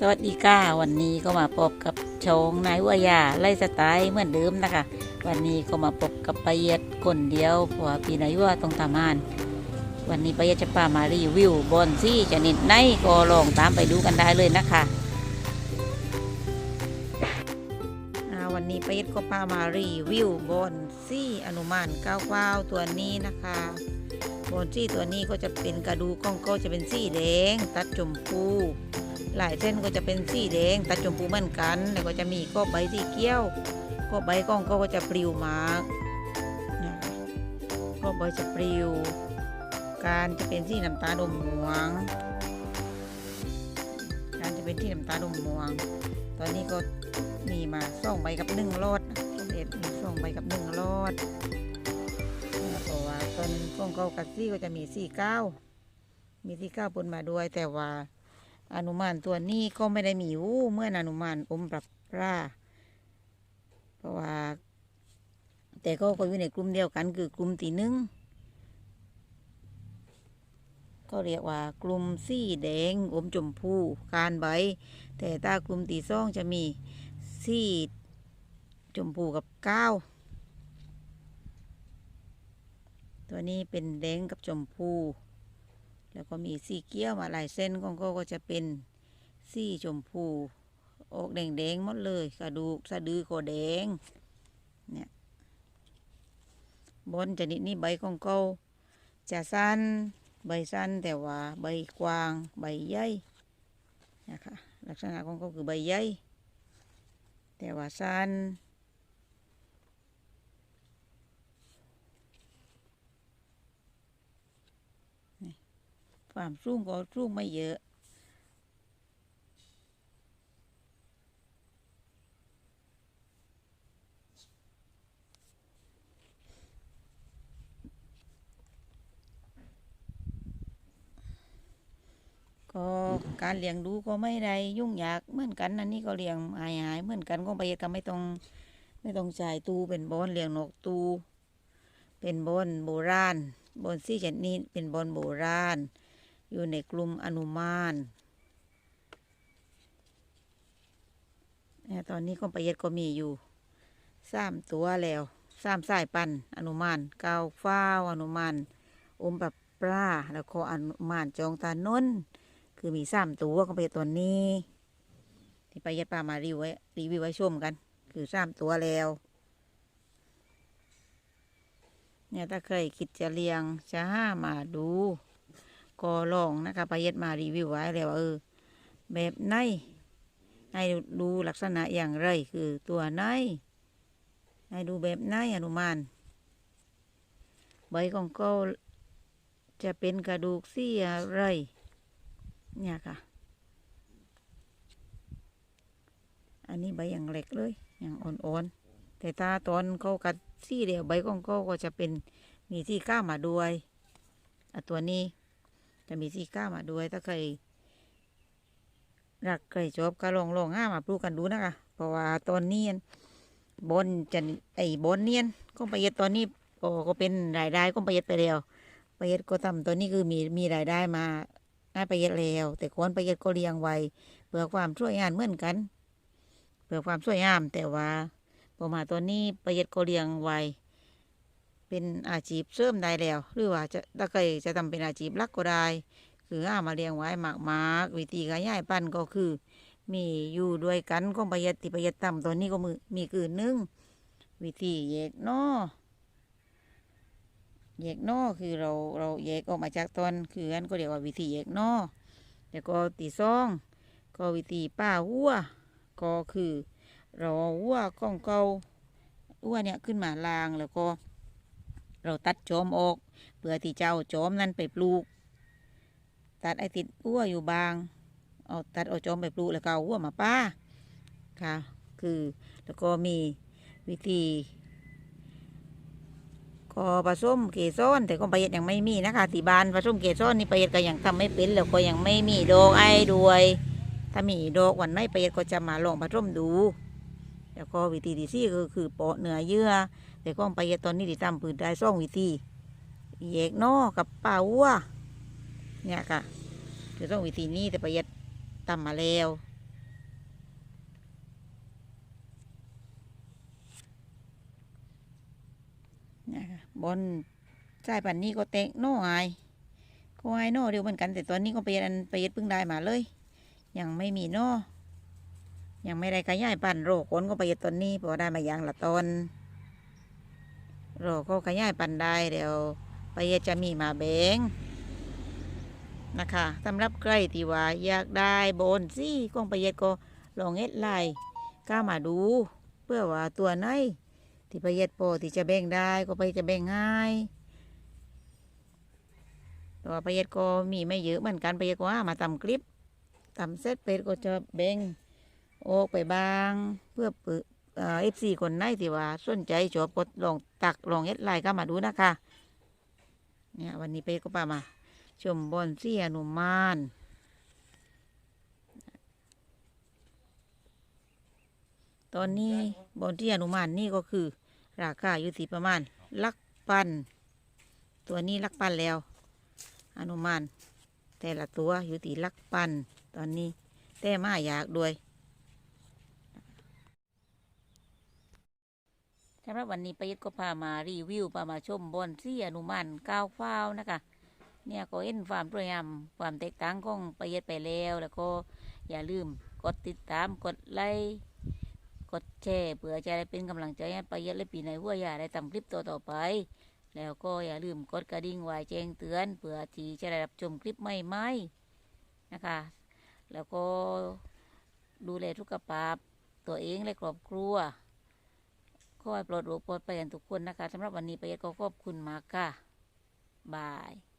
สวัสดีค่ะวันนี้ก็มาพบกับชงนายวัวยาไล่สไตล์เหมือนเดิมนะคะ วันนี้ก็มาพบกับปะเยดคนเดียวเพราะว่าปีนายว่าต้องทำงาน วันนี้ปะเยดจะพามารีวิวบอนซี่ชนิดไหนก็ลองตามไปดูกันได้เลยนะคะ เย็ดก็พามารีวิวบอนซี่อนุมานก้าวว้าวตัวนี้นะคะบอนซี่ตัวนี้ก็จะเป็นกระดูกก้องก็จะเป็นสีแดงตัดชมพูหลายเส้นก็จะเป็นสีแดงตัดชมพูเหมือนกัน แล้วก็จะมีก็ใบสีเกี้ยว ก็ใบก้องก็จะปลิวมากนะก็ใบจะปลิว การจะเป็นสีน้ำตาลอมม่วง การจะเป็นที่น้ำตาลอมม่วง ตอนนี้ก็ มีมาสองใบกับหนึ่งรอดเด็ดมีสองใบกับหนึ่งรอดเพราะว่าต้นก้องเก้ากับซี่ก็จะมีสี่เก้ามีสี่เก้าปนมาด้วย แต่ว่าอนุมานตัวนี้ก็ไม่ได้มีหูเมื่อนอนุมานอมปรับราเพราะว่า แต่ก็ก็อยู่ในกลุ่มเดียวกัน คือกลุ่มที่หนึ่งก็เรียกว่ากลุ่มสีแดงอมชมพูการใบ แต่ตากลุ่มที่องจะมี สีชมพูกับก้าวตัวนี้เป็นแดงกับชมพู แล้วก็มีสีเกี้ยวมาลายเส้นของก็จะเป็นสีชมพูออกแดงๆหมดเลยกระดูกสะดือก็แดงเนี่ยบนชนิดนี้ใบของเขาจะสั้นใบสั้นแต่ว่าใบกว้างใบใหญ่นะคะลักษณะของเขาคือใบใหญ่ แต่ว่าสั้นความสูงก็สูงไม่เยอะ ก็การเลี้ยงดูก็ไม่ได้ยุ่งยากเหมือนกันอันนี้ก็เลี้ยงหายหายเหมือนกันก็ไปก็ไม่ต้องไม่ต้องจ่ายตูเป็นบอนเลี้ยงนกตูเป็นบอนโบราณบอนซี่ชนิดนี้เป็นบอนโบราณ อยู่ในกลุ่มอนุมานตอนนี้ก็ประเย็ดก็มีอยู่สามตัวแล้วสามสายพันอนุมานเกาฟ้าวอนุมานอมแบบปลาแล้วก็อนุมานจองตานน คือมีสามตัวก็เป็นตัวนี้ ที่ไปย็ดปลามารีวิวไว้รีวิวไว้ชมกัน คือสามตัวแล้ว เนี่ยถ้าเคยคิดจะเลี้ยงจะห้ามาดูก็ลองนะคะไปย็ดมารีวิวไว้แล้วเออแบบไหนให้ดูลักษณะอย่างไรคือตัวไหนให้ดูแบบไหนอนุมานใบของเขาจะเป็นกระดูกซี่อะไร เนี่ยค่ะ อันนี้ใบอย่างเล็กเลย อย่างอ่อนๆ แต่ตาตอนเขากัดซี่เดียวใบของเขาก็จะเป็นมีที่ก้ามาด้วยอะตัวนี้ จะมีที่ก้ามาด้วยถ้าใครรักใครชอบก็ลองลองห้ามาปลูกกันดูนะคะ เพราะว่าตอนนี้บอนจะไอ้บอนเนียนก็ประหยัดตอนนี้ก็ก็เป็นรายได้ก็ประหยัดไปแล้วประหยัดก็ทำตอนนี้คือมีมีรายได้มา ให้ประหยัดแล้ว แต่ก่อนประหยัดก็เลี้ยงไว้เพื่อความช่วยงานเหมือนกันเพื่อความสวยงาม แต่ว่าพอมาตอนนี้ประหยัดก็เลี้ยงไว้เป็นอาชีพเสริมได้แล้ว หรือว่าจะถ้าใครจะทำเป็นอาชีพลักก็ได้ คืออามาเลี้ยงไว้มากมากวิธีการย้ายพันก็คือ มีอยู่ด้วยกันก็ประหยัดที่ประหยัดต่ำตอนนี้ก็มือมีคือหนึ่งวิธีแยกหนอ แยกนอคือเราเราแยกออกมาจากตอนคืออันก็เรียกว่าวิธีแยกนอแล้วก็ตีซอง ก็วิธีป้าหัวก็คือ เราหัวของเกาหัวเนี่ยขึ้นมาลางแล้วก็ เราตัดจอมออกเพื่อที่จะเอาจอมนั้นไปปลูก ตัดไอติดอ้วอยู่บางเอาตัดเอาจอมไปปลูกแล้วก็เอาอ้วมาป้าค่ะ คือแล้วก็มีวิธี ก็ผสมเกสรแต่ก็ประหยัดยังไม่มีนะคะที่บ้านผสมเกสรนี่ประหยัดก็ยังทำไม่เป็นแล้วก็ยังไม่มีดอกไอ้ด้วย ถ้ามีดอกวันไหนประหยัดก็จะมาลองผสมดู แล้วก็วิธีที่สี่ก็คือเปาะเนื้อเยื่อ แต่ก็ประหยัดตอนนี้ที่ทำปืนได้สองวิธีแยกนอกับป่าวัวเนี่ยค่ะคือต้องวิธีนี้แต่ประหยัดทำมาแล้ว บนสายพันนี้ก็เตะโน่ไอก็ไอโน่เดียวเหมือนกัน แต่ตอนนี้ก็ไปเย็ดอันไปเย็ดเพิ่งได้มาเลย ยังไม่มีโน่ยังไม่ได้ขยายพันโรคคนก็ไปเย็ดตอนนี้พอได้มาอย่างละตนโรคก็ขยายพันได้เดี๋ยวไปเย็ดจะมีมาแบงนะคะสำหรับใครที่ว่าอยากได้โบนซี่กองไปเย็ดก็ลองเอ็ดไลน์กล้ามาดู เพื่อว่าตัวไหน ที่ไปเย็ดโปอที่จะแบ่งได้ก็ไปจะแบ่งง่ายตัวไปเย็ดก็มีไม่เยอะเหมือนกันไปเย็ดก็ามาทำคลิปทำเสร็จไปก็จะแบ่งออกไปบ้าง เพื่อเปิดเอฟซีคนไหนที่ว่าสนใจชอบก็ลองตักลองเอ็ดไลน์ก็มาดูนะคะ เนี่ยวันนี้ไปก็ปามา ชมบอนซี่อนุมานตอนนี้บอนที่อนุมานนี่ก็คือ ราคาอยู่ที่ประมาณลักปัน ตัวนี้ลักปันแล้ว อนุมาน แต่ละตัวอยู่ที่ลักปัน ตอนนี้แต่มาอยากด้วยสำหรับวันนี้ไปยึดก็พามารีวิวพามาชมบอนซี่อนุมานก้าวฟ้าวนะคะ เนี่ยก็เห็นความพยายามความแตกต่างของประเทศไปแล้ว แล้วก็อย่าลืมกดติดตามกดไลค์ กดแชร์เพื่อจะได้เป็นกำลังใจให้ประเทศและปีในหัวอย่าได้ทำคลิปต่อต่อไป แล้วก็อย่าลืมกดกระดิ่งไว้แจ้งเตือนเพื่อที่จะได้รับชมคลิปใหม่ๆนะคะ แล้วก็ดูแลสุกขภาพตัวเองและครอบครัวขอให้ปลอดโรคปลอดภัยกันทุกคนนะคะสำหรับวันนี้ประเทศก็ขอบคุณมากค่ะบาย